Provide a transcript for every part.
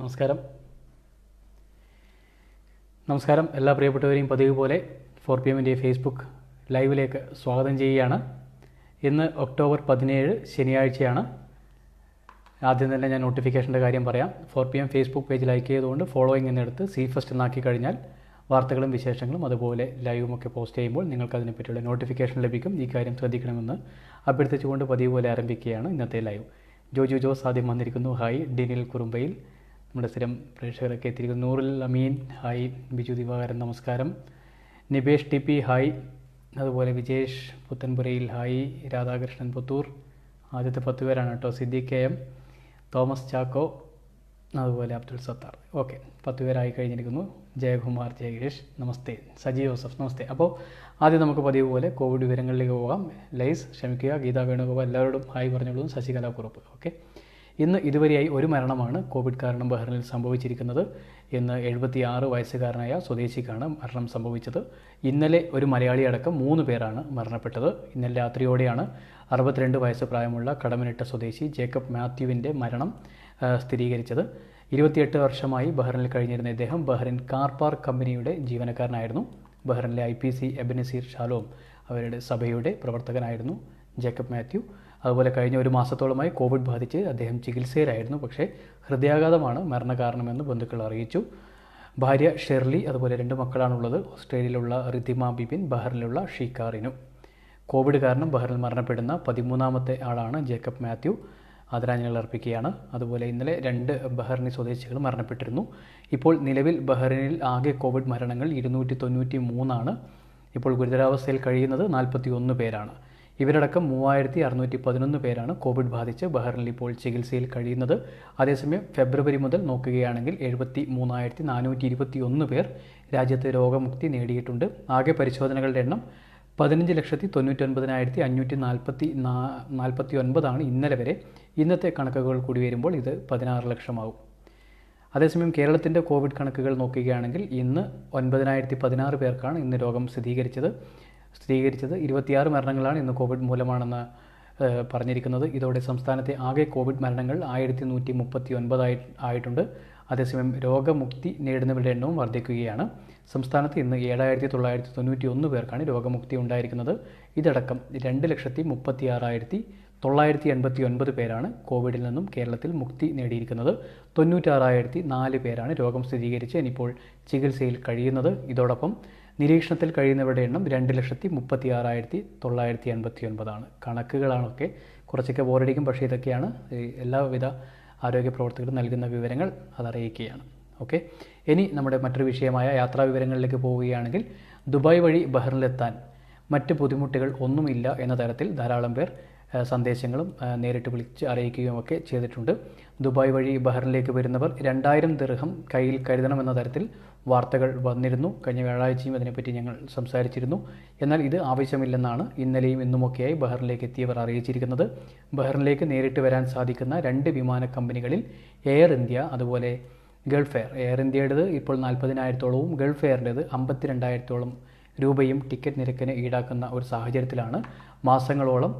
നമസ്കാരം. നമസ്കാരം എല്ലാ പ്രിയപ്പെട്ടവരെയും പതിവ് പോലെ ഫോർ പി എമ്മിന്റെ ഫേസ്ബുക്ക് ലൈവിലേക്ക് സ്വാഗതം ചെയ്യുകയാണ്. ഇന്ന് ഒക്ടോബർ പതിനേഴ് ശനിയാഴ്ചയാണ്. ആദ്യം തന്നെ ഞാൻ നോട്ടിഫിക്കേഷന്റെ കാര്യം പറയാം. Four P M Facebook page like ചെയ്തുകൊണ്ട് ഫോളോയിങ് എന്നെടുത്ത് സി ഫസ്റ്റ് എന്നാക്കി കഴിഞ്ഞാൽ വാർത്തകളും വിശേഷങ്ങളും അതുപോലെ ലൈവും ഒക്കെ പോസ്റ്റ് ചെയ്യുമ്പോൾ നിങ്ങൾക്ക് അതിനെപ്പറ്റിയുള്ള നോട്ടിഫിക്കേഷൻ ലഭിക്കും. ഈ കാര്യം ശ്രദ്ധിക്കണമെന്ന് അഭ്യർത്ഥിച്ചുകൊണ്ട് പതിവ് പോലെ ആരംഭിക്കുകയാണ് ഇന്നത്തെ ലൈവ് ജോജു ജോസ് ആദ്യം വന്നിരിക്കുന്നു. ഹായ് ഡിനിൽ കുറുമ്പയിൽ. നമ്മുടെ സ്ഥിരം പ്രേക്ഷകരൊക്കെ എത്തിയിരിക്കുന്നു. നൂറുൽ അമീൻ. ഹായ്. ബിജു ദിവാകരൻ നമസ്കാരം. Nibesh T P hi. അതുപോലെ വിജേഷ് പുത്തൻപുരയിൽ ഹായ്. രാധാകൃഷ്ണൻ പുത്തൂർ. ആദ്യത്തെ പത്ത് പേരാണ് കേട്ടോ. സിദ്ദിഖ് കെ എം തോമസ് ചാക്കോ അതുപോലെ അബ്ദുൾ സത്താർ. ഓക്കെ. പത്ത് പേരായി കഴിഞ്ഞിരിക്കുന്നു. ജയകുമാർ ജയകേഷ് നമസ്തേ. സജി ജോസഫ് നമസ്തേ. അപ്പോൾ ആദ്യം നമുക്ക് പതിവ് പോലെ കോവിഡ് വിവരങ്ങളിലേക്ക് പോകാം. ലൈസ് ക്ഷമിക്കുക. ഗീതാ വേണുഗോപാൽ എല്ലാവരോടും ഹായ് പറഞ്ഞോളൂ ശശികല കുറുപ്പ്. ഓക്കെ. ഇന്ന് ഇതുവരെയായി ഒരു മരണമാണ് കോവിഡ് കാരണം ബഹ്റിനിൽ സംഭവിച്ചിരിക്കുന്നത്. ഇന്ന് എഴുപത്തി ആറ് വയസ്സുകാരനായ സ്വദേശിക്കാണ് മരണം സംഭവിച്ചത്. ഇന്നലെ ഒരു മലയാളി അടക്കം മൂന്ന് പേരാണ് മരണപ്പെട്ടത്. ഇന്നലെ രാത്രിയോടെയാണ് അറുപത്തിരണ്ട് വയസ്സ് പ്രായമുള്ള കടമനിട്ട സ്വദേശി ജേക്കബ് മാത്യുവിന്റെ മരണം സ്ഥിരീകരിച്ചത്. ഇരുപത്തിയെട്ട് വർഷമായി ബഹ്റിനിൽ കഴിഞ്ഞിരുന്ന ഇദ്ദേഹം ബഹ്റിൻ കാർ പാർക്ക് കമ്പനിയുടെ ജീവനക്കാരനായിരുന്നു. ബഹ്റിനിലെ I P C Ebenezer Shalom അവരുടെ സഭയുടെ പ്രവർത്തകനായിരുന്നു ജേക്കബ് മാത്യു. അതുപോലെ കഴിഞ്ഞ ഒരു മാസത്തോളമായി കോവിഡ് ബാധിച്ച് അദ്ദേഹം ചികിത്സയിലായിരുന്നു. പക്ഷേ ഹൃദയാഘാതമാണ് മരണകാരണമെന്ന് ബന്ധുക്കൾ അറിയിച്ചു. ഭാര്യ ഷെർലി അതുപോലെ രണ്ട് മക്കളാണുള്ളത്. ഓസ്ട്രേലിയയിലുള്ള റിതിമ ബിബിൻ ബഹ്റിലുള്ള ഷീക്കാറിനു കോവിഡ് കാരണം ബഹ്റിൽ മരണപ്പെടുന്ന പതിമൂന്നാമത്തെ ആളാണ് ജേക്കബ് മാത്യു. ആദരാഞ്ജലികൾ അർപ്പിക്കുകയാണ്. അതുപോലെ ഇന്നലെ രണ്ട് ബഹ്റിനി സ്വദേശികൾ മരണപ്പെട്ടിരുന്നു. ഇപ്പോൾ നിലവിൽ ബഹ്റിനിൽ ആകെ കോവിഡ് മരണങ്ങൾ ഇരുന്നൂറ്റി തൊണ്ണൂറ്റി മൂന്നാണ് ഇപ്പോൾ ഗുരുതരാവസ്ഥയിൽ കഴിയുന്നത് നാൽപ്പത്തി ഒന്ന് പേരാണ്. ഇവരടക്കം മൂവായിരത്തി അറുന്നൂറ്റി പതിനൊന്ന് പേരാണ് കോവിഡ് ബാധിച്ച് ബഹ്റിനിൽ ഇപ്പോൾ ചികിത്സയിൽ കഴിയുന്നത്. അതേസമയം ഫെബ്രുവരി മുതൽ നോക്കുകയാണെങ്കിൽ എഴുപത്തി മൂന്നായിരത്തി നാനൂറ്റി ഇരുപത്തി ഒന്ന് പേർ രാജ്യത്ത് രോഗമുക്തി നേടിയിട്ടുണ്ട്. ആകെ പരിശോധനകളുടെ എണ്ണം പതിനഞ്ച് ലക്ഷത്തി തൊണ്ണൂറ്റൊൻപതിനായിരത്തി അഞ്ഞൂറ്റി നാൽപ്പത്തി നാ നാൽപ്പത്തി ഒൻപതാണ് ഇന്നലെ വരെ. ഇന്നത്തെ കണക്കുകൾ കൂടി വരുമ്പോൾ ഇത് പതിനാറ് ലക്ഷമാകും അതേസമയം കേരളത്തിന്റെ കോവിഡ് കണക്കുകൾ നോക്കുകയാണെങ്കിൽ ഇന്ന് ഒൻപതിനായിരത്തി പതിനാറ് പേർക്കാണ് ഇന്ന് രോഗം സ്ഥിരീകരിച്ചത്. സ്ഥിരീകരിച്ചത്. ഇരുപത്തിയാറ് മരണങ്ങളാണ് ഇന്ന് കോവിഡ് മൂലമാണെന്ന് പറഞ്ഞിരിക്കുന്നത്. ഇതോടെ സംസ്ഥാനത്തെ ആകെ കോവിഡ് മരണങ്ങൾ ആയിരത്തി നൂറ്റി മുപ്പത്തി ഒൻപതായി ആയിട്ടുണ്ട്. അതേസമയം രോഗമുക്തി നേടുന്നവരുടെ എണ്ണവും വർദ്ധിക്കുകയാണ്. സംസ്ഥാനത്ത് ഇന്ന് ഏഴായിരത്തി തൊള്ളായിരത്തി തൊണ്ണൂറ്റി ഒന്ന് പേർക്കാണ് രോഗമുക്തി ഉണ്ടായിരിക്കുന്നത്. ഇതടക്കം രണ്ട് ലക്ഷത്തി മുപ്പത്തി ആറായിരത്തി തൊള്ളായിരത്തി എൺപത്തി ഒൻപത് പേരാണ് കോവിഡിൽ നിന്നും കേരളത്തിൽ മുക്തി നേടിയിരിക്കുന്നത്. തൊണ്ണൂറ്റാറായിരത്തി നാല് പേരാണ് രോഗം സ്ഥിരീകരിച്ച് ഇനിയിപ്പോൾ ചികിത്സയിൽ കഴിയുന്നത്. ഇതോടൊപ്പം നിരീക്ഷണത്തിൽ കഴിയുന്നവരുടെ എണ്ണം രണ്ട് ലക്ഷത്തി മുപ്പത്തി ആറായിരത്തി തൊള്ളായിരത്തി എൺപത്തി ഒൻപതാണ് കണക്കുകളാണൊക്കെ കുറച്ചൊക്കെ ബോറടിക്കും പക്ഷേ ഇതൊക്കെയാണ് എല്ലാവിധ ആരോഗ്യ പ്രവർത്തകരും നൽകുന്ന വിവരങ്ങൾ അതറിയിക്കുകയാണ്. ഓക്കെ? ഇനി നമ്മുടെ മറ്റൊരു വിഷയമായ യാത്രാ വിവരങ്ങളിലേക്ക് പോവുകയാണെങ്കിൽ ദുബായ് വഴി ബഹ്റിനിലെത്താൻ മറ്റ് ബുദ്ധിമുട്ടുകൾ ഒന്നുമില്ല എന്ന തരത്തിൽ ധാരാളം പേർ സന്ദേശങ്ങളും നേരിട്ട് വിളിച്ച് അറിയിക്കുകയും ഒക്കെ ചെയ്തിട്ടുണ്ട്. ദുബായ് വഴി ബഹ്റിനിലേക്ക് വരുന്നവർ രണ്ടായിരം ദിർഹം കയ്യിൽ കരുതണമെന്ന തരത്തിൽ വാർത്തകൾ വന്നിരുന്നു. കഴിഞ്ഞ വ്യാഴാഴ്ചയും അതിനെപ്പറ്റി ഞങ്ങൾ സംസാരിച്ചിരുന്നു. എന്നാൽ ഇത് ആവശ്യമില്ലെന്നാണ് ഇന്നലെയും ഇന്നുമൊക്കെയായി ബഹ്റിനിലേക്ക് എത്തിയവർ അറിയിച്ചിരിക്കുന്നത്. ബഹ്റിനിലേക്ക് നേരിട്ട് വരാൻ സാധിക്കുന്ന രണ്ട് വിമാന കമ്പനികളിൽ എയർ ഇന്ത്യ അതുപോലെ ഗൾഫ് എയർ. എയർ ഇന്ത്യയുടേത് ഇപ്പോൾ നാൽപ്പതിനായിരത്തോളവും ഗൾഫ് എയറിന്റേത് അമ്പത്തിരണ്ടായിരത്തോളം രൂപയും ടിക്കറ്റ് നിരക്കിന് ഈടാക്കുന്ന ഒരു സാഹചര്യത്തിലാണ് മാസങ്ങളോളം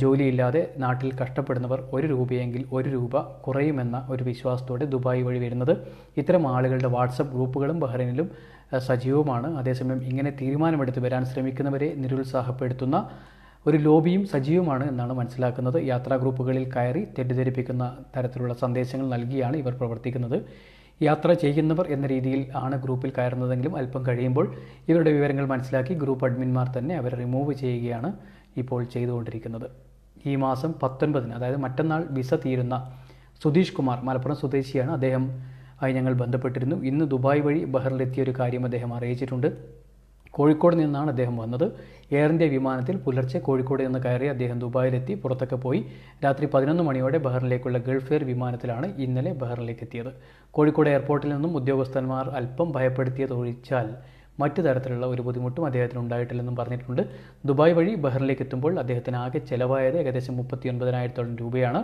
ജോലിയില്ലാതെ നാട്ടിൽ കഷ്ടപ്പെടുന്നവർ ഒരു രൂപയെങ്കിൽ ഒരു രൂപ കുറയുമെന്ന ഒരു വിശ്വാസത്തോടെ ദുബായ് വഴി വരുന്നത്. ഇത്തരം ആളുകളുടെ വാട്സപ്പ് ഗ്രൂപ്പുകളും ബഹ്റൈനിലും സജീവമാണ് അതേസമയം ഇങ്ങനെ തീരുമാനമെടുത്ത് വരാൻ ശ്രമിക്കുന്നവരെ നിരുത്സാഹപ്പെടുത്തുന്ന ഒരു ലോബിയും സജീവമാണ് എന്നാണ് മനസ്സിലാക്കുന്നത്. യാത്രാ ഗ്രൂപ്പുകളിൽ കയറി തെറ്റിദ്ധരിപ്പിക്കുന്ന തരത്തിലുള്ള സന്ദേശങ്ങൾ നൽകിയാണ് ഇവർ പ്രവർത്തിക്കുന്നത്. യാത്ര ചെയ്യുന്നവർ എന്ന രീതിയിൽ ആണ് ഗ്രൂപ്പിൽ കയറുന്നതെങ്കിലും അല്പം കഴിയുമ്പോൾ ഇവരുടെ വിവരങ്ങൾ മനസ്സിലാക്കി ഗ്രൂപ്പ് അഡ്മിന്മാർ തന്നെ അവരെ റിമൂവ് ചെയ്യുകയാണ്. ഇപ്പോൾ ചെയ്തുകൊണ്ടിരിക്കുന്നത്. ഈ മാസം പത്തൊൻപതിന് അതായത് മറ്റന്നാൾ വിസ തീരുന്ന സുധീഷ് കുമാർ മലപ്പുറം സ്വദേശിയാണ്. അദ്ദേഹം ആയി ഞങ്ങൾ ബന്ധപ്പെട്ടിരുന്നു. ഇന്ന് ദുബായ് വഴി ബഹ്റിലെത്തിയ ഒരു കാര്യം അദ്ദേഹം അറിയിച്ചിട്ടുണ്ട്. കോഴിക്കോട് നിന്നാണ് അദ്ദേഹം വന്നത്. എയർ ഇന്ത്യ വിമാനത്തിൽ പുലർച്ചെ കോഴിക്കോട് നിന്ന് കയറി അദ്ദേഹം ദുബായിലെത്തി. പുറത്തൊക്കെ പോയി. രാത്രി പതിനൊന്ന് മണിയോടെ ബഹ്റിലേക്കുള്ള ഗൾഫ് എയർ വിമാനത്തിലാണ് ഇന്നലെ ബഹ്റിലേക്ക് എത്തിയത് കോഴിക്കോട് എയർപോർട്ടിൽ നിന്നും ഉദ്യോഗസ്ഥന്മാർ അല്പം ഭയപ്പെടുത്തിയതൊഴിച്ചാൽ മറ്റു തരത്തിലുള്ള ഒരു ബുദ്ധിമുട്ടും അദ്ദേഹത്തിന് ഉണ്ടായിട്ടില്ലെന്നും പറഞ്ഞിട്ടുണ്ട്. ദുബായ് വഴി ബഹ്റിനിലേക്ക് എത്തുമ്പോൾ അദ്ദേഹത്തിന് ആകെ ചെലവായത് ഏകദേശം മുപ്പത്തി ഒൻപതിനായിരത്തോളം രൂപയാണ്.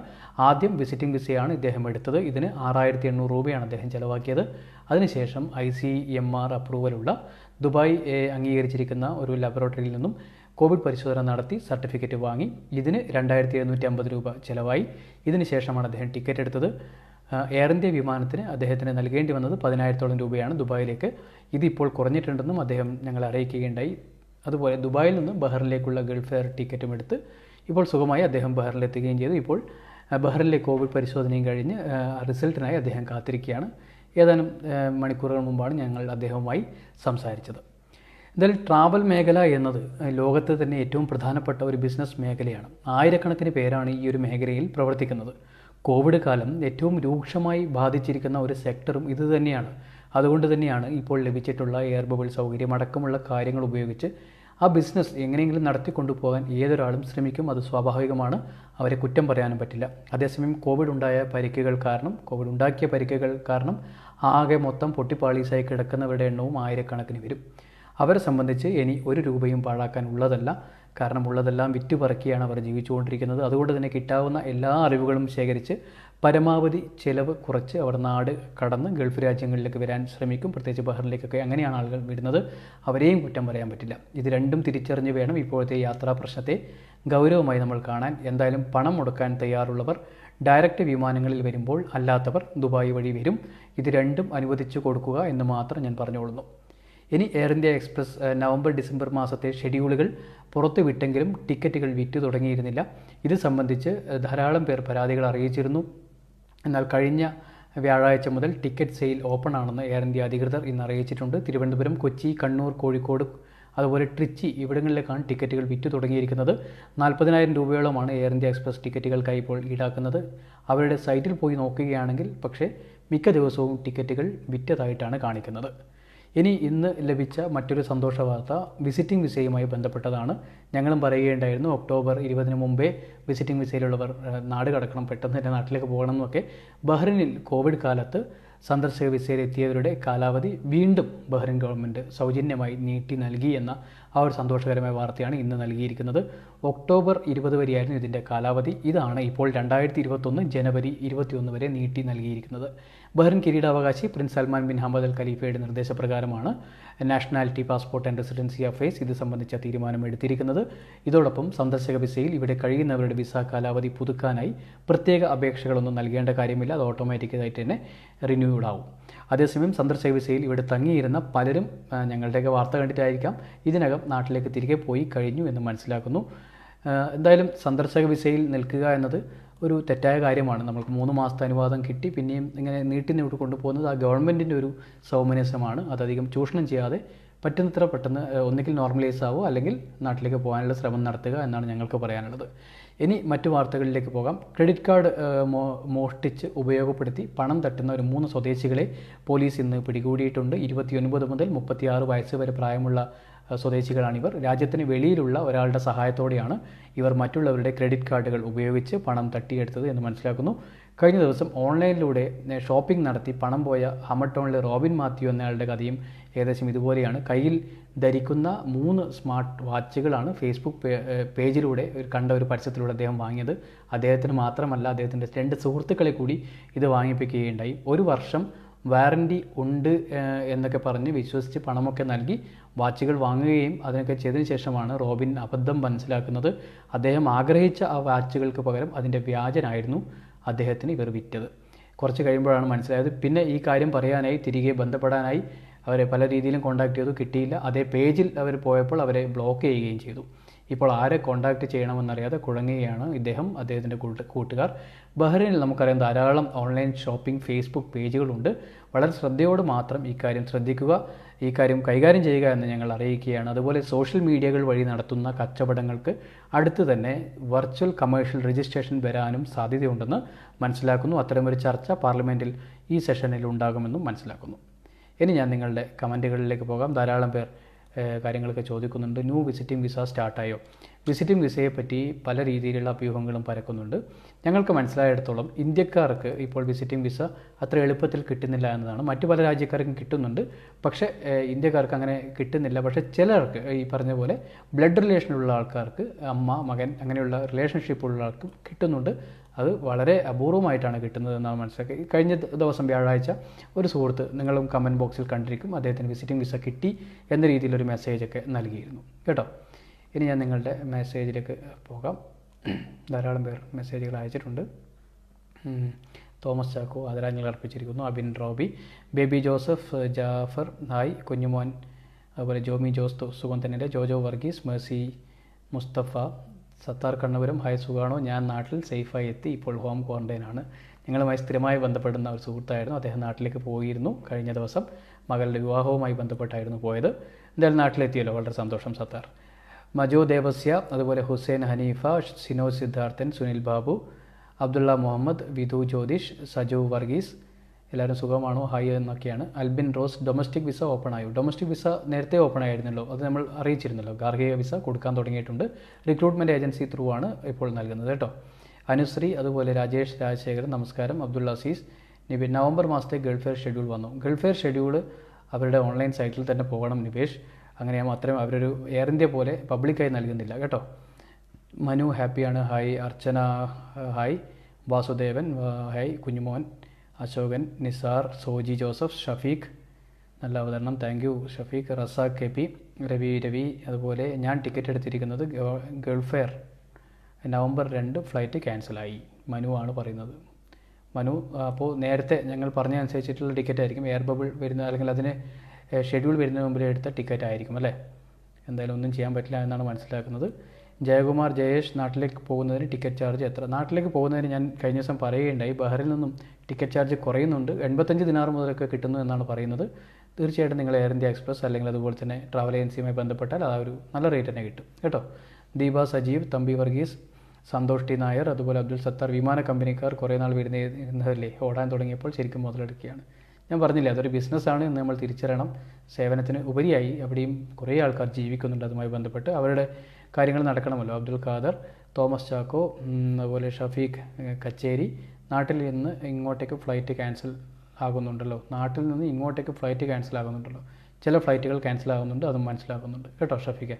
ആദ്യം വിസിറ്റിംഗ് വിസയാണ് ഇദ്ദേഹം എടുത്തത്. ഇതിന് ആറായിരത്തി എണ്ണൂറ് രൂപയാണ് അദ്ദേഹം ചെലവാക്കിയത്. അതിനുശേഷം ഐ സി എം ആർ അപ്രൂവലുള്ള ദുബായ് അംഗീകരിച്ചിരിക്കുന്ന ഒരു ലബോറട്ടറിയിൽ നിന്നും കോവിഡ് പരിശോധന നടത്തി സർട്ടിഫിക്കറ്റ് വാങ്ങി. ഇതിന് രണ്ടായിരത്തി എഴുന്നൂറ്റി അമ്പത് രൂപ ചിലവായി. ഇതിനുശേഷമാണ് അദ്ദേഹം ടിക്കറ്റ് എടുത്തത്. എയർ ഇന്ത്യ വിമാനത്തിന് അദ്ദേഹത്തിന് നൽകേണ്ടി വന്നത് പതിനായിരത്തോളം രൂപയാണ് ദുബായിലേക്ക്. ഇതിപ്പോൾ കുറഞ്ഞിട്ടുണ്ടെന്നും അദ്ദേഹം ഞങ്ങളെ അറിയിക്കുകയുണ്ടായി. അതുപോലെ ദുബായിൽ നിന്ന് ബഹ്റിനിലേക്കുള്ള ഗൾഫ് എയർ ടിക്കറ്റും എടുത്ത് ഇപ്പോൾ സുഖമായി അദ്ദേഹം ബഹ്റിലെത്തുകയും ചെയ്തു. ഇപ്പോൾ ബഹ്റിലെ കോവിഡ് പരിശോധനയും കഴിഞ്ഞ് റിസൾട്ടിനായി അദ്ദേഹം കാത്തിരിക്കുകയാണ്. ഏതാനും മണിക്കൂറുകൾ മുമ്പാണ് ഞങ്ങൾ അദ്ദേഹവുമായി സംസാരിച്ചത്. എന്തായാലും ട്രാവൽ മേഖല എന്നത് ലോകത്തെ തന്നെ ഏറ്റവും പ്രധാനപ്പെട്ട ഒരു ബിസിനസ് മേഖലയാണ്. ആയിരക്കണക്കിന് പേരാണ് ഈ ഒരു മേഖലയിൽ പ്രവർത്തിക്കുന്നത്. കോവിഡ് കാലം ഏറ്റവും രൂക്ഷമായി ബാധിച്ചിരിക്കുന്ന ഒരു സെക്ടറും ഇത് തന്നെയാണ്. അതുകൊണ്ട് തന്നെയാണ് ഇപ്പോൾ ലഭിച്ചിട്ടുള്ള എയർ ബബിൾ സൗകര്യം അടക്കമുള്ള കാര്യങ്ങൾ ഉപയോഗിച്ച് ആ ബിസിനസ് എങ്ങനെയെങ്കിലും നടത്തിക്കൊണ്ടു പോകാൻ ഏതൊരാളും ശ്രമിക്കും. അത് സ്വാഭാവികമാണ്. അവരെ കുറ്റം പറയാനും പറ്റില്ല. അതേസമയം കോവിഡ് ഉണ്ടായ പരിക്കുകൾ കാരണം കോവിഡ് ഉണ്ടാക്കിയ പരിക്കുകൾ കാരണം ആകെ മൊത്തം പൊട്ടിപ്പാളീസായി കിടക്കുന്നവരുടെ എണ്ണവും ആയിരക്കണക്കിന് വരും. അവരെ സംബന്ധിച്ച് ഇനി ഒരു രൂപയും പാഴാക്കാൻ ഉള്ളതല്ല. കാരണം ഉള്ളതെല്ലാം വിറ്റുപറക്കിയാണ് അവർ ജീവിച്ചുകൊണ്ടിരിക്കുന്നത്. അതുകൊണ്ട് തന്നെ കിട്ടാവുന്ന എല്ലാ അറിവുകളും ശേഖരിച്ച് പരമാവധി ചിലവ് കുറച്ച് അവർ നാട് കടന്ന് ഗൾഫ് രാജ്യങ്ങളിലേക്ക് വരാൻ ശ്രമിക്കും. പ്രത്യേകിച്ച് ബഹ്റിനിലേക്കൊക്കെ അങ്ങനെയാണ് ആളുകൾ വിടുന്നത്. അവരെയും കുറ്റം പറയാൻ പറ്റില്ല. ഇത് രണ്ടും തിരിച്ചറിഞ്ഞ് വേണം ഇപ്പോഴത്തെ യാത്രാ പ്രശ്നത്തെ ഗൗരവമായി നമ്മൾ കാണാൻ. എന്തായാലും പണം മുടക്കാൻ തയ്യാറുള്ളവർ ഡയറക്റ്റ് വിമാനങ്ങളിൽ വരുമ്പോൾ അല്ലാത്തവർ ദുബായ് വഴി വരും. ഇത് രണ്ടും അനുവദിച്ചു കൊടുക്കുക എന്ന് മാത്രം ഞാൻ പറഞ്ഞുകൊള്ളുന്നു. ഇനി Air India Express November December മാസത്തെ ഷെഡ്യൂളുകൾ പുറത്തുവിട്ടെങ്കിലും ടിക്കറ്റുകൾ വിറ്റു തുടങ്ങിയിരുന്നില്ല. ഇത് സംബന്ധിച്ച് ധാരാളം പേർ പരാതികൾ അറിയിച്ചിരുന്നു. എന്നാൽ കഴിഞ്ഞ വ്യാഴാഴ്ച മുതൽ ടിക്കറ്റ് സെയിൽ ഓപ്പൺ ആണെന്ന് എയർ ഇന്ത്യ അധികൃതർ ഇന്ന് അറിയിച്ചിട്ടുണ്ട്. തിരുവനന്തപുരം കൊച്ചി കണ്ണൂർ കോഴിക്കോട് അതുപോലെ ട്രിച്ചി ഇവിടങ്ങളിലേക്കാണ് ടിക്കറ്റുകൾ വിറ്റു തുടങ്ങിയിരിക്കുന്നത്. നാൽപ്പതിനായിരം രൂപയോളമാണ് എയർ ഇന്ത്യ എക്സ്പ്രസ് ടിക്കറ്റുകൾക്കായി ഇപ്പോൾ ഈടാക്കുന്നത്. അവരുടെ സൈറ്റിൽ പോയി നോക്കുകയാണെങ്കിൽ പക്ഷേ മിക്ക ദിവസവും ടിക്കറ്റുകൾ വിറ്റതായിട്ടാണ് കാണിക്കുന്നത്. ഇനി ഇന്ന് ലഭിച്ച മറ്റൊരു സന്തോഷ വാർത്ത വിസിറ്റിംഗ് വിസയുമായി ബന്ധപ്പെട്ടതാണ്. ഞങ്ങളും പറയുകയുണ്ടായിരുന്നു ഒക്ടോബർ ഇരുപതിന് മുമ്പേ വിസിറ്റിംഗ് വിസയിലുള്ളവർ നാട് കടക്കണം പെട്ടെന്ന് തന്നെ നാട്ടിലേക്ക് പോകണം എന്നൊക്കെ ബഹ്റിനിൽ കോവിഡ് കാലത്ത് സന്ദർശക വിസയിൽ എത്തിയവരുടെ കാലാവധി വീണ്ടും ബഹ്റിൻ ഗവൺമെന്റ് സൗജന്യമായി നീട്ടി നൽകി എന്ന ആ ഒരു സന്തോഷകരമായ വാർത്തയാണ് ഇന്ന് നൽകിയിരിക്കുന്നത്. ഒക്ടോബർ ഇരുപത് വരെയായിരുന്നു ഇതിന്റെ കാലാവധി. ഇതാണ് ഇപ്പോൾ രണ്ടായിരത്തി ഇരുപത്തൊന്ന് ജനുവരി ഇരുപത്തിയൊന്ന് വരെ നീട്ടി നൽകിയിരിക്കുന്നത്. ബഹ്റിൻ കിരീടാവകാശി prince Salman bin Hamad Al ഖലീഫയുടെ നിർദ്ദേശപ്രകാരമാണ് nationality passport and residency affairs ഇത് സംബന്ധിച്ച തീരുമാനം എടുത്തിരിക്കുന്നത്. ഇതോടൊപ്പം സന്ദർശക വിസയിൽ ഇവിടെ കഴിയുന്നവരുടെ വിസ കാലാവധി പുതുക്കാനായി പ്രത്യേക അപേക്ഷകളൊന്നും നൽകേണ്ട കാര്യമില്ല. അത് ഓട്ടോമാറ്റിക്കായിട്ട് തന്നെ റിന്യൂഡ് ആവും അതേസമയം സന്ദർശക വിസയിൽ ഇവിടെ തങ്ങിയിരുന്ന പലരും ഞങ്ങളുടെയൊക്കെ വാർത്ത കണ്ടിട്ടായിരിക്കാം. ഇതിനകം നാട്ടിലേക്ക് തിരികെ പോയി കഴിഞ്ഞു എന്ന് മനസ്സിലാക്കുന്നു. എന്തായാലും സന്ദർശക വിസയിൽ നിൽക്കുക എന്നത് ഒരു തെറ്റായ കാര്യമാണ്. നമുക്ക് മൂന്ന് മാസത്തെ അനുവാദം കിട്ടി പിന്നെയും ഇങ്ങനെ നീട്ടി നീട്ടി കൊണ്ടുപോകുന്നത് ആ ഗവൺമെന്റിന്റെ ഒരു സൗമനസ്യമാണ്. അതധികം ചൂഷണം ചെയ്യാതെ പറ്റുന്നത്ര പെട്ടെന്ന് ഒന്നുകിൽ നോർമലൈസ് ആവുക അല്ലെങ്കിൽ നാട്ടിലേക്ക് പോകാനുള്ള ശ്രമം നടത്തുക എന്നാണ് ഞങ്ങൾക്ക് പറയാനുള്ളത്. ഇനി മറ്റു വാർത്തകളിലേക്ക് പോകാം. ക്രെഡിറ്റ് കാർഡ് മോ- മോഷ്ടിച്ച് ഉപയോഗപ്പെടുത്തി പണം തട്ടുന്ന ഒരു മൂന്ന് സ്വദേശികളെ പോലീസ് ഇന്ന് പിടികൂടിയിട്ടുണ്ട്. ഇരുപത്തിയൊൻപത് മുതൽ മുപ്പത്തിയാറ് വയസ്സ് വരെ പ്രായമുള്ള സ്വദേശികളാണിവർ. രാജ്യത്തിന് വെളിയിലുള്ള ഒരാളുടെ സഹായത്തോടെയാണ് ഇവർ മറ്റുള്ളവരുടെ ക്രെഡിറ്റ് കാർഡുകൾ ഉപയോഗിച്ച് പണം തട്ടിയെടുത്തത് എന്ന് മനസ്സിലാക്കുന്നു. കഴിഞ്ഞ ദിവസം ഓൺലൈനിലൂടെ ഷോപ്പിംഗ് നടത്തി പണം പോയ ഹമട്ടോണിലെ റോബിൻ മാത്യു എന്നയാളുടെ കഥയും ഏകദേശം ഇതുപോലെയാണ്. കയ്യിൽ ധരിക്കുന്ന മൂന്ന് സ്മാർട്ട് വാച്ചുകളാണ് ഫേസ്ബുക്ക് പേജിലൂടെ കണ്ട ഒരു പരസ്യത്തിലൂടെ അദ്ദേഹം വാങ്ങിയത്. അദ്ദേഹത്തിന് മാത്രമല്ല അദ്ദേഹത്തിന്റെ രണ്ട് സുഹൃത്തുക്കളെ കൂടി ഇത് വാങ്ങിപ്പിക്കുകയുണ്ടായി. ഒരു വർഷം വാറന്റി ഉണ്ട് എന്നൊക്കെ പറഞ്ഞ് വിശ്വസിച്ച് പണമൊക്കെ നൽകി വാച്ചുകൾ വാങ്ങുകയും അതിനൊക്കെ ചെയ്തതിന് ശേഷമാണ് റോബിൻ അബദ്ധം മനസ്സിലാക്കുന്നത്. അദ്ദേഹം ആഗ്രഹിച്ച ആ വാച്ചുകൾക്ക് പകരം അതിന്റെ വ്യാജനായിരുന്നു അദ്ദേഹത്തിന് ഇവർ വിറ്റത്. കുറച്ച് കഴിയുമ്പോഴാണ് മനസ്സിലായത്. പിന്നെ ഈ കാര്യം പറയാനായി തിരികെ ബന്ധപ്പെടാനായി അവരെ പല രീതിയിലും കോൺടാക്ട് ചെയ്തു കിട്ടിയില്ല. അതേ പേജിൽ അവർ പോയപ്പോൾ അവരെ ബ്ലോക്ക് ചെയ്യുകയും ചെയ്തു. ഇപ്പോൾ ആരെ കോൺടാക്റ്റ് ചെയ്യണമെന്നറിയാതെ കുഴങ്ങുകയാണ് ഇദ്ദേഹം അദ്ദേഹത്തിന്റെ കൂട്ട് കൂട്ടുകാർ. ബഹ്റൈനിൽ നമുക്കറിയാം ധാരാളം ഓൺലൈൻ ഷോപ്പിംഗ് ഫേസ്ബുക്ക് പേജുകളുണ്ട് വളരെ ശ്രദ്ധയോട് മാത്രം ഇക്കാര്യം കാര്യം ശ്രദ്ധിക്കുക ഈ കാര്യം കൈകാര്യം ചെയ്യുക എന്ന് ഞങ്ങൾ അറിയിക്കുകയാണ്. അതുപോലെ സോഷ്യൽ മീഡിയകൾ വഴി നടത്തുന്ന കച്ചവടങ്ങൾക്ക് അടുത്ത് തന്നെ വെർച്വൽ കമേഴ്ഷ്യൽ രജിസ്ട്രേഷൻ വരാനും സാധ്യതയുണ്ടെന്ന് മനസ്സിലാക്കുന്നു. അത്തരമൊരു ചർച്ച പാർലമെന്റിൽ ഈ സെഷനിൽ ഉണ്ടാകുമെന്നും മനസ്സിലാക്കുന്നു. ഇനി ഞാൻ നിങ്ങളുടെ കമന്റുകളിലേക്ക് പോകാം. ധാരാളം പേർ കാര്യങ്ങളൊക്കെ ചോദിക്കുന്നുണ്ട്. ന്യൂ വിസിറ്റിംഗ് വിസ സ്റ്റാർട്ടായോ? വിസിറ്റിംഗ് വിസയെ പറ്റി പല രീതിയിലുള്ള അഭ്യൂഹങ്ങളും പരക്കുന്നുണ്ട്. ഞങ്ങൾക്ക് മനസ്സിലായിടത്തോളം ഇന്ത്യക്കാർക്ക് ഇപ്പോൾ വിസിറ്റിംഗ് വിസ അത്ര എളുപ്പത്തിൽ കിട്ടുന്നില്ല എന്നതാണ്. മറ്റു പല രാജ്യക്കാർക്കും കിട്ടുന്നുണ്ട്. പക്ഷേ ഇന്ത്യക്കാർക്ക് അങ്ങനെ കിട്ടുന്നില്ല. പക്ഷേ ചിലർക്ക് ഈ പറഞ്ഞ പോലെ ബ്ലഡ് റിലേഷനുള്ള ആൾക്കാർക്ക് അമ്മ മകൻ അങ്ങനെയുള്ള റിലേഷൻഷിപ്പ് ഉള്ള ആൾക്കും കിട്ടുന്നുണ്ട്. അത് വളരെ അപൂർവമായിട്ടാണ് കിട്ടുന്നത് എന്നാണ് മനസ്സിലാക്കി കഴിഞ്ഞ ദിവസം വ്യാഴാഴ്ച ഒരു സുഹൃത്ത് നിങ്ങളും കമന്റ് ബോക്സിൽ കണ്ടിരിക്കും. അദ്ദേഹത്തിന് വിസിറ്റിംഗ് വിസ കിട്ടി എന്ന രീതിയിലൊരു മെസ്സേജൊക്കെ നൽകിയിരുന്നു. കേട്ടോ? ഇനി ഞാൻ നിങ്ങളുടെ മെസ്സേജിലേക്ക് പോകാം. ധാരാളം പേർ മെസ്സേജുകൾ അയച്ചിട്ടുണ്ട്. തോമസ് ചാക്കോ ആദരാഞ്ജലികൾ അർപ്പിച്ചിരിക്കുന്നു. അബിൻ റോബി ബേബി ജോസഫ് ജാഫർ നായ് കുഞ്ഞുമോൻ അതുപോലെ ജോമി ജോസ് സുഖം ജോജോ വർഗീസ് മേഴ്സി മുസ്തഫ സത്താർ കണ്ണപുരം ഹായ് സുഖാണോ ഞാൻ നാട്ടിൽ സേഫായി എത്തി ഇപ്പോൾ ഹോം ക്വാറന്റൈനാണ് ഞങ്ങളുമായി സ്ഥിരമായി ബന്ധപ്പെടുന്ന ഒരു സുഹൃത്തായിരുന്നു. അദ്ദേഹം നാട്ടിലേക്ക് പോയിരുന്നു കഴിഞ്ഞ ദിവസം. മകളുടെ വിവാഹവുമായി ബന്ധപ്പെട്ടായിരുന്നു പോയത്. എന്തായാലും നാട്ടിലെത്തിയല്ലോ. വളരെ സന്തോഷം സത്താർ. മജോ ദേവസ്യ അതുപോലെ ഹുസൈൻ ഹനീഫ സിനോ സിദ്ധാർത്ഥൻ സുനിൽ ബാബു അബ്ദുള്ള മുഹമ്മദ് വിധു ജ്യോതിഷ് സജു വർഗീസ്. എല്ലാവരും സുഖമാണോ? ഹായ് എന്നൊക്കെയാണ്. Albin Rose domestic visa open ആയോ ഡൊമസ്റ്റിക് വിസ നേരത്തെ ഓപ്പൺ ആയിരുന്നല്ലോ അത് നമ്മൾ അറിയിച്ചിരുന്നല്ലോ. ഗാർഹിക വിസ കൊടുക്കാൻ തുടങ്ങിയിട്ടുണ്ട്. റിക്രൂട്ട്മെന്റ് ഏജൻസി ത്രൂ ആണ് ഇപ്പോൾ നൽകുന്നത് കേട്ടോ. അനുശ്രീ അതുപോലെ രാജേഷ് രാജശേഖരൻ നമസ്കാരം. അബ്ദുൾ അസീസ്. നിബി നവംബർ മാസത്തെ ഗൾഫെയർ ഫെയർ ഷെഡ്യൂൾ വന്നു. ഗൾഫെയർ ഫെയർ ഷെഡ്യൂൾ അവരുടെ ഓൺലൈൻ സൈറ്റിൽ തന്നെ പോകണം നിവേഷ്. അങ്ങനെയാകുമ്പോൾ അത്രയും അവരൊരു എയർ ഇന്ത്യ പോലെ പബ്ലിക്കായി നൽകുന്നില്ല. കേട്ടോ? മനു ഹാപ്പിയാണ്. Hi Archana hi Vasudevan hi Kunjumon Ashokan Nisar Soji Joseph Shafeeq നല്ല അവതരണം. Thank you Shafeeq Razak K P Ravi Ravi അതുപോലെ ഞാൻ ടിക്കറ്റ് എടുത്തിരിക്കുന്നത് ഗൾഫെയർ നവംബർ രണ്ട് ഫ്ലൈറ്റ് ക്യാൻസലായി മനു ആണ് പറയുന്നത്. മനു അപ്പോൾ നേരത്തെ ഞങ്ങൾ പറഞ്ഞ അനുസരിച്ചിട്ടുള്ള ടിക്കറ്റ് ആയിരിക്കും. എയർ ബബിൾ വരുന്ന അല്ലെങ്കിൽ അതിന് ഷെഡ്യൂൾ വരുന്നതിന് മുമ്പിൽ എടുത്ത ടിക്കറ്റ് ആയിരിക്കും അല്ലേ? എന്തായാലും ഒന്നും ചെയ്യാൻ പറ്റില്ല എന്നാണ് മനസ്സിലാക്കുന്നത്. ജയകുമാർ ജയേഷ് നാട്ടിലേക്ക് പോകുന്നതിന് ടിക്കറ്റ് ചാർജ് എത്ര? നാട്ടിലേക്ക് പോകുന്നതിന് ഞാൻ കഴിഞ്ഞ ദിവസം പറയുകയുണ്ടായി. ബഹറിൽ നിന്നും ടിക്കറ്റ് ചാർജ് കുറയുന്നുണ്ട്. എൺപത്തഞ്ച് ദിനാർ മുതലൊക്കെ കിട്ടുന്നു എന്നാണ് പറയുന്നത്. തീർച്ചയായിട്ടും നിങ്ങൾ എയർ ഇന്ത്യ എക്സ്പ്രസ് അല്ലെങ്കിൽ അതുപോലെ തന്നെ ട്രാവൽ ഏജൻസിയുമായി ബന്ധപ്പെട്ടാൽ ആ ഒരു നല്ല റേറ്റ് തന്നെ കിട്ടും. കേട്ടോ? ദീപ സജീവ് തമ്പി വർഗീസ് സന്തോഷ് ടി നായർ അതുപോലെ അബ്ദുൽ സത്താർ വിമാന കമ്പനിക്കാർ കുറേ നാൾ വരുന്ന ഓടാൻ തുടങ്ങിയപ്പോൾ ശരിക്കും മുതലെടുക്കുകയാണ്. ഞാൻ പറഞ്ഞില്ലേ അതൊരു ബിസിനസ്സാണ് എന്ന് നമ്മൾ തിരിച്ചറിയണം. സേവനത്തിന് ഉപരിയായി അവിടെയും കുറേ ആൾക്കാർ ജീവിക്കുന്നുണ്ട്. അതുമായി ബന്ധപ്പെട്ട് അവരുടെ കാര്യങ്ങൾ നടക്കണമല്ലോ. അബ്ദുൽ ഖാദർ തോമസ് ചാക്കോ അതുപോലെ ഷഫീഖ് കച്ചേരി നാട്ടിൽ നിന്ന് ഇങ്ങോട്ടേക്ക് ഫ്ലൈറ്റ് ക്യാൻസൽ ആകുന്നുണ്ടല്ലോ. നാട്ടിൽ നിന്ന് ഇങ്ങോട്ടേക്ക് ഫ്ലൈറ്റ് ക്യാൻസൽ ആകുന്നുണ്ടല്ലോ. ചില ഫ്ലൈറ്റുകൾ ക്യാൻസൽ ആകുന്നുണ്ട്. അതും മനസ്സിലാക്കുന്നുണ്ട് കേട്ടോ Shafeeq?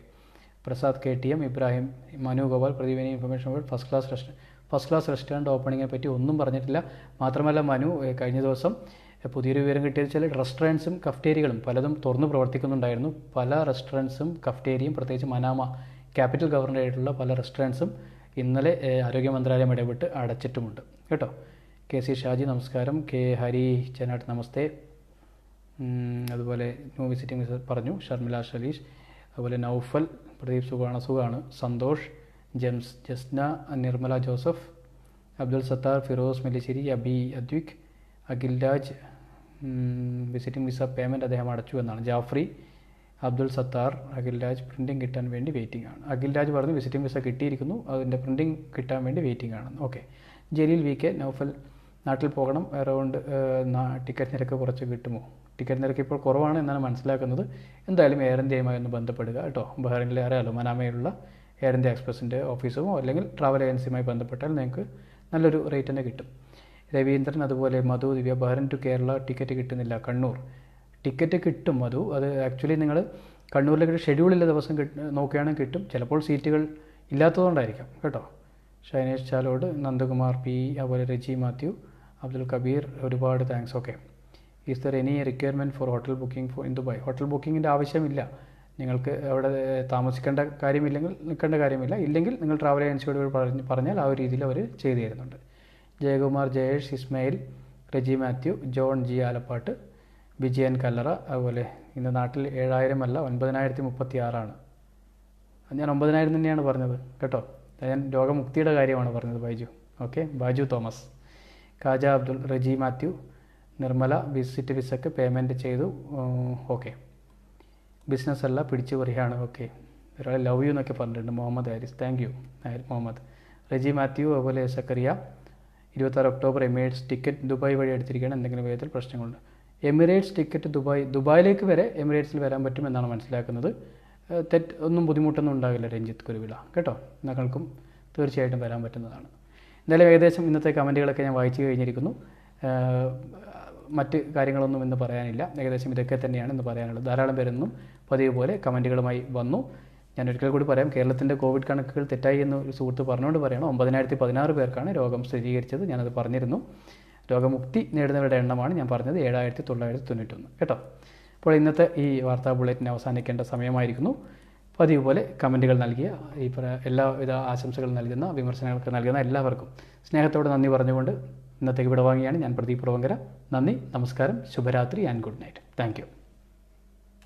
Prasad K T M Ibrahim Manu Gopal പ്രതിവിനി information first class rest first class restaurant ഓപ്പണിങ്ങിനെ പറ്റി ഒന്നും പറഞ്ഞിട്ടില്ല. മാത്രമല്ല മനു കഴിഞ്ഞ ദിവസം പുതിയൊരു വിവരം കിട്ടിയത് ചില റെസ്റ്റോറന്റ്സും കഫ്റ്റേരികളും പലതും തുറന്ന് പ്രവർത്തിക്കുന്നുണ്ടായിരുന്നു. പല റെസ്റ്റോറന്റ്സും കഫ്റ്റേരിയും പ്രത്യേകിച്ച് മനാമ ക്യാപിറ്റൽ ഗവർണർ ആയിട്ടുള്ള പല റെസ്റ്റോറന്റ്സും ഇന്നലെ ആരോഗ്യ മന്ത്രാലയം ഇടപെട്ട് അടച്ചിട്ടുമുണ്ട്. കേട്ടോ? കെ സി ഷാജി നമസ്കാരം. കെ ഹരി ചെനാട്ട് നമസ്തേ. അതുപോലെ ന്യൂ വിസിറ്റിംഗ് പറഞ്ഞു. ഷർമില ഷലീഷ്. അതുപോലെ നൗഫൽ പ്രദീപ് സുഖാണ് സുഖാണ്. Santhosh James Jasna Nirmala Joseph Abdul Sathar Firoz Mellissery Abi Advik Akhil Raj visiting visa payment അദ്ദേഹം അടച്ചു എന്നാണ്. ജാഫ്രി അബ്ദുൽ സത്താർ അഖിൽരാജ് പ്രിന്റിംഗ് കിട്ടാൻ വേണ്ടി വെയിറ്റിംഗ് ആണ്. അഖിൽ രാജ് പറഞ്ഞു വിസിറ്റിംഗ് വിസ കിട്ടിയിരിക്കുന്നു അതിന്റെ പ്രിന്റിംഗ് കിട്ടാൻ വേണ്ടി വെയിറ്റിംഗ് ആണ്. Okay. Jaleel V K Noufal നാട്ടിൽ പോകണം അറൗണ്ട് ടിക്കറ്റ് നിരക്ക് കുറച്ച് കിട്ടുമോ? ടിക്കറ്റ് നിരക്ക് ഇപ്പോൾ കുറവാണ് എന്നാണ് മനസ്സിലാക്കുന്നത്. എന്തായാലും എയർ ഇന്ത്യയുമായി ഒന്ന് ബന്ധപ്പെടുക കേട്ടോ. ബഹ്റിനിലെ അറിയാലോ മനാമയിലുള്ള എയർ ഇന്ത്യ എക്സ്പ്രസിന്റെ ഓഫീസുമോ അല്ലെങ്കിൽ ട്രാവൽ ഏജൻസിയുമായി ബന്ധപ്പെട്ടാൽ നിങ്ങൾക്ക് നല്ലൊരു റേറ്റ് തന്നെ കിട്ടും. രവീന്ദ്രൻ അതുപോലെ Madhu Divya Bahrain to Kerala ticket കിട്ടുന്നില്ല കണ്ണൂർ. ടിക്കറ്റ് കിട്ടും മധു. അത് ആക്ച്വലി നിങ്ങൾ കണ്ണൂരിലേക്ക് ഷെഡ്യൂളില്ല ദിവസം കിട്ടും നോക്കുകയാണെങ്കിൽ കിട്ടും. ചിലപ്പോൾ സീറ്റുകൾ ഇല്ലാത്തതുകൊണ്ടായിരിക്കാം കേട്ടോ. ഷൈനേഷ് ചാലോട് നന്ദകുമാർ പി അതുപോലെ രജി മാത്യു അബ്ദുൽ കബീർ ഒരുപാട് thanks okay is there any requirement for hotel booking for in Dubai hotel ബുക്കിങ്ങിന്റെ ആവശ്യമില്ല. നിങ്ങൾക്ക് അവിടെ താമസിക്കേണ്ട കാര്യമില്ലെങ്കിൽ നിൽക്കേണ്ട കാര്യമില്ല. ഇല്ലെങ്കിൽ നിങ്ങൾ ട്രാവൽ ഏജൻസിയോട് പറഞ്ഞ് പറഞ്ഞാൽ ആ ഒരു രീതിയിൽ അവർ ചെയ്തു തരുന്നുണ്ട്. ജയകുമാർ ജയേഷ് ഇസ്മയിൽ റെജി മാത്യു ജോൺ ജി ആലപ്പാട്ട് വിജയൻ കല്ലറ അതുപോലെ ഇന്ന് നാട്ടിൽ ഏഴായിരം അല്ല ഒൻപതിനായിരത്തി മുപ്പത്തി ആറാണ് ഞാൻ ഒമ്പതിനായിരം തന്നെയാണ് പറഞ്ഞത് കേട്ടോ? ഞാൻ രോഗമുക്തിയുടെ കാര്യമാണ് പറഞ്ഞത് ബൈജു. ഓക്കെ? ബാജു തോമസ്. കാജ അബ്ദുൾ റജി മാത്യു നിർമ്മല വിസിറ്റ് വിസക്ക് പേയ്മെന്റ് ചെയ്തു ഓക്കെ. ബിസിനസ് അല്ല പിടിച്ചു പറയുകയാണ് ഓക്കെ. ഒരാളെ ലവ് യു എന്നൊക്കെ പറഞ്ഞിട്ടുണ്ട് Muhammad Haris. Thank you Muhammad. Reji Mathew അതുപോലെ സക്കറിയ ഇരുപത്താറ് ഒക്ടോബർ എമിറേറ്റ്സ് ടിക്കറ്റ് ദുബായ് വഴി എടുത്തിരിക്കുകയാണ്. എന്തെങ്കിലും വിധത്തിൽ പ്രശ്നങ്ങളുണ്ട്. എമിറേറ്റ്സ് ടിക്കറ്റ് ദുബായ് ദുബായിലേക്ക് വരെ എമിറേറ്റ്സിൽ വരാൻ പറ്റുമെന്നാണ് മനസ്സിലാക്കുന്നത്. തെറ്റ് ഒന്നും ബുദ്ധിമുട്ടൊന്നും ഉണ്ടാകില്ല രഞ്ജിത്ത് കുരുവിള കേട്ടോ? നിങ്ങൾക്കും തീർച്ചയായിട്ടും വരാൻ പറ്റുന്നതാണ്. എന്തായാലും ഏകദേശം ഇന്നത്തെ കമന്റുകളൊക്കെ ഞാൻ വായിച്ചു കഴിഞ്ഞിരിക്കുന്നു. മറ്റ് കാര്യങ്ങളൊന്നും ഇന്ന് പറയാനില്ല. ഏകദേശം ഇതൊക്കെ തന്നെയാണ് ഇന്ന് പറയാനുള്ളത്. ധാരാളം പേരൊന്നും പതിവ് പോലെ കമന്റുകളുമായി വന്നു. ഞാൻ ഒരിക്കൽ കൂടി പറയാം കേരളത്തിന്റെ കോവിഡ് കണക്കുകൾ തെറ്റായി എന്ന് ഒരു സുഹൃത്ത് പറഞ്ഞുകൊണ്ട് പറയണം. ഒമ്പതിനായിരത്തി പതിനാറ് പേർക്കാണ് രോഗം സ്ഥിരീകരിച്ചത് ഞാനത് പറഞ്ഞിരുന്നു. രോഗമുക്തി നേടുന്നവരുടെ എണ്ണമാണ് ഞാൻ പറഞ്ഞത് ഏഴായിരത്തി തൊള്ളായിരത്തി തൊണ്ണൂറ്റൊന്ന് കേട്ടോ? അപ്പോൾ ഇന്നത്തെ ഈ വാർത്താ ബുള്ളറ്റിന് അവസാനിക്കേണ്ട സമയമായിരിക്കുന്നു. പതിവ് പോലെ കമന്റുകൾ നൽകിയ ഈ പറ എല്ലാവിധ ആശംസകൾ നൽകുന്ന വിമർശനങ്ങൾക്ക് നൽകുന്ന എല്ലാവർക്കും സ്നേഹത്തോടെ നന്ദി പറഞ്ഞുകൊണ്ട് ഇന്നത്തേക്ക് വിടവാങ്ങിയാണ് ഞാൻ പ്രദീപ് പ്രവങ്കര. നന്ദി നമസ്കാരം ശുഭരാത്രി ആൻഡ് ഗുഡ് നൈറ്റ്. താങ്ക്